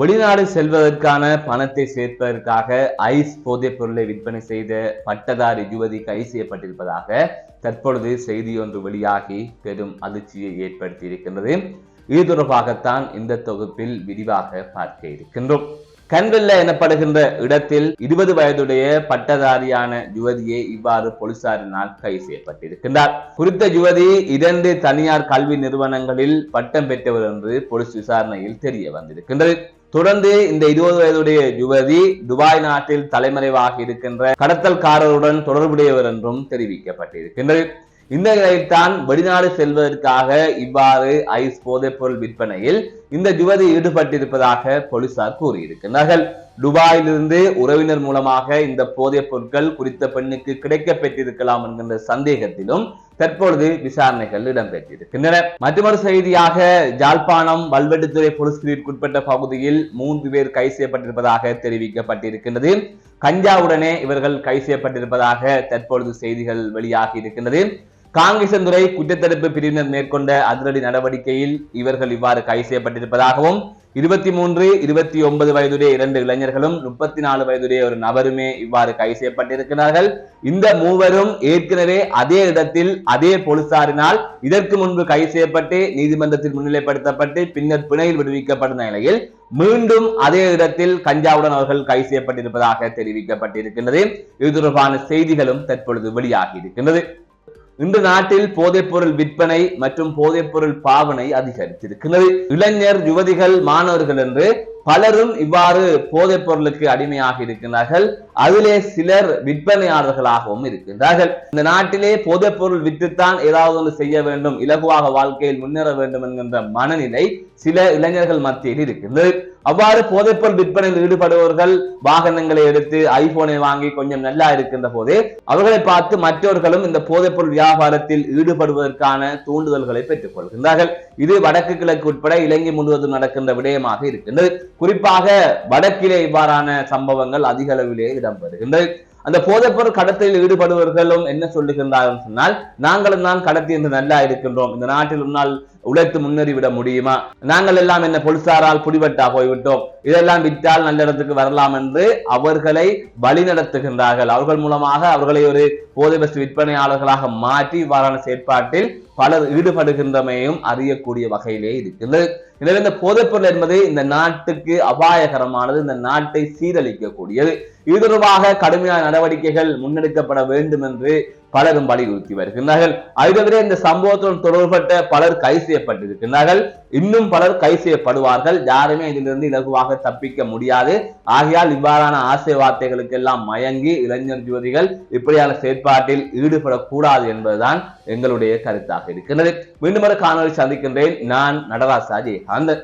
வெளிநாடு செல்வதற்கான பணத்தை சேர்ப்பதற்காக ஐஸ் போதைப் பொருளை விற்பனை செய்த பட்டதாரி யுவதி கைது செய்யப்பட்டிருப்பதாக தற்பொழுது செய்தி ஒன்று வெளியாகி பெரும் அதிர்ச்சியை ஏற்படுத்தி இருக்கின்றது. இது தொடர்பாகத்தான் இந்த தொகுப்பில் விரிவாக பார்க்க இருக்கின்றோம். கண்வெல்ல எனப்படுகின்ற இடத்தில் இருபது வயதுடைய பட்டதாரியான யுவதியை இவ்வாறு போலீசாரினால் கைது செய்யப்பட்டிருக்கின்றார். குறித்த யுவதி இரண்டு தனியார் கல்வி நிறுவனங்களில் பட்டம் பெற்றவர் என்று போலீஸ் விசாரணையில் தெரிய வந்திருக்கின்றது. தொடர்ந்து இந்த இருபது வயதுடைய யுவதி துபாய் நாட்டில் தலைமறைவாக இருக்கின்ற கடத்தல்காரருடன் தொடர்புடையவர் என்றும் தெரிவிக்கப்பட்டிருக்கின்றது. இந்த நிலையில்தான் வெளிநாடு செல்வதற்காக இவ்வாறு ஐஸ் போதைப் பொருள் விற்பனையில் இந்த யுவதி ஈடுபட்டிருப்பதாக போலீசார் கூறியிருக்கிறார்கள் துபாயிலிருந்து உறவினர் மூலமாக இந்த போதைப் பொருட்கள் குறித்த பெண்ணுக்கு கிடைக்க பெற்றிருக்கலாம் என்கின்ற சந்தேகத்திலும் தற்பொழுது விசாரணைகள் இடம்பெற்றிருக்கின்றன. மற்றொரு செய்தியாக ஜாழ்ப்பாணம் வல்வெட்டுத்துறை போலீஸ் பிரிவிற்குட்பட்ட பகுதியில் மூன்று பேர் கை செய்யப்பட்டிருப்பதாக தெரிவிக்கப்பட்டிருக்கின்றது. கஞ்சாவுடனே இவர்கள் கை செய்யப்பட்டிருப்பதாக தற்பொழுது செய்திகள் வெளியாகி இருக்கின்றது. காங்கிரசந்துறை குற்றத்தடுப்பு பிரிவினர் மேற்கொண்ட அதிரடி நடவடிக்கையில் இவர்கள் இவ்வாறு கை செய்யப்பட்டிருப்பதாகவும் இருபத்தி மூன்று இருபத்தி ஒன்பது வயதுடைய இரண்டு இளைஞர்களும் முப்பத்தி நாலு வயதுடைய ஒரு நபருமே இவ்வாறு கைது செய்யப்பட்டிருக்கிறார்கள். இந்த மூவரும் ஏற்கனவே அதே இடத்தில் அதே போலீசாரினால் இதற்கு முன்பு கைது செய்யப்பட்டு நீதிமன்றத்தில் முன்னிலைப்படுத்தப்பட்டு பின்னர் பிணையில் விடுவிக்கப்பட்ட நிலையில் மீண்டும் அதே இடத்தில் கஞ்சாவுடன் அவர்கள் கைது செய்யப்பட்டிருப்பதாக தெரிவிக்கப்பட்டிருக்கின்றது. இது தொடர்பான செய்திகளும் தற்பொழுது வெளியாகி இருக்கின்றது. இன்று நாட்டில் போதைப்பொருள் விற்பனை மற்றும் போதைப்பொருள் பாவனை அதிகரித்திருக்கிறது. இளைஞர் யுவதிகள் மாணவர்கள் என்று பலரும் இவ்வாறு போதைப் பொருளுக்கு அடிமையாக இருக்கின்றார்கள். அதிலே சிலர் விற்பனையாளர்களாகவும் இருக்கின்றார்கள். இந்த நாட்டிலே போதைப் பொருள் விற்றுத்தான் ஏதாவது ஒன்று செய்ய வேண்டும் இலகுவாக வாழ்க்கையில் முன்னேற வேண்டும் என்கின்ற மனநிலை சில இளைஞர்கள் மத்தியில் இருக்கின்றது. அவ்வாறு போதைப்பொருள் விற்பனையில் ஈடுபடுபவர்கள் வாகனங்களை எடுத்து ஐபோனை வாங்கி கொஞ்சம் நல்லா இருக்கின்ற போதே அவர்களை பார்த்து மற்றவர்களும் இந்த போதைப்பொருள் வியாபாரத்தில் ஈடுபடுவதற்கான தூண்டுதல்களை பெற்றுக் கொள்கின்றார்கள். இது வடக்கு கிழக்கு உட்பட இலங்கை முழுவதும் நடக்கின்ற விடயமாக இருக்கின்றது. குறிப்பாக வடக்கிலே இவ்வாறான சம்பவங்கள் அதிக அளவிலே இடம்பெறுகின்றது. அந்த போதைப்பொருள் கடத்தலில் ஈடுபடுபவர்களும் என்ன சொல்லுகின்றார்கள் சொன்னால் நாங்களும் தான் கடத்தி என்று நல்லா இருக்கின்றோம். இந்த நாட்டில் உன்னால் உழைத்து முன்னேறிவிட முடியுமா? நாங்கள் எல்லாம் என்ன பொலிசாரால் புடிபட்டா போய்விட்டோம். இதெல்லாம் விற்றால் நல்ல இடத்துக்கு வரலாம் என்று அவர்களை வழி நடத்துகின்றார்கள் அவர்கள் மூலமாக அவர்களை ஒரு போதை பஸ் விற்பனையாளர்களாக மாற்றி இவ்வாறான செயற்பாட்டில் பலர் ஈடுபடுகின்றமையும் அறியக்கூடிய வகையிலே இருக்கின்றது. எனவே இந்த போதைப்பொருள் என்பது இந்த நாட்டுக்கு அபாயகரமானது இந்த நாட்டை சீரழிக்கக்கூடியது. இது தொடர்பாக கடுமையான நடவடிக்கைகள் முன்னெடுக்கப்பட வேண்டும் என்று பலரும் வலியுறுத்தி வருகின்றார்கள். அது தவிர இந்த சம்பவத்துடன் தொடர்பட்ட பலர் கைது செய்யப்பட்டிருக்கின்றார்கள். இன்னும் பலர் கைது செய்யப்படுவார்கள். யாருமே இதிலிருந்து இலகுவாக தப்பிக்க முடியாது. ஆகையால் இவ்வாறான ஆசை வார்த்தைகளுக்கு எல்லாம் மயங்கி இளைஞர் ஜோதிகள் இப்படியான செயற்பாட்டில் ஈடுபடக்கூடாது என்பதுதான் எங்களுடைய கருத்தாக இருக்கின்றது. மீண்டும் ஒரு காணொலி சந்திக்கின்றேன். நான் நடராஜா ஜெயகாந்தன்.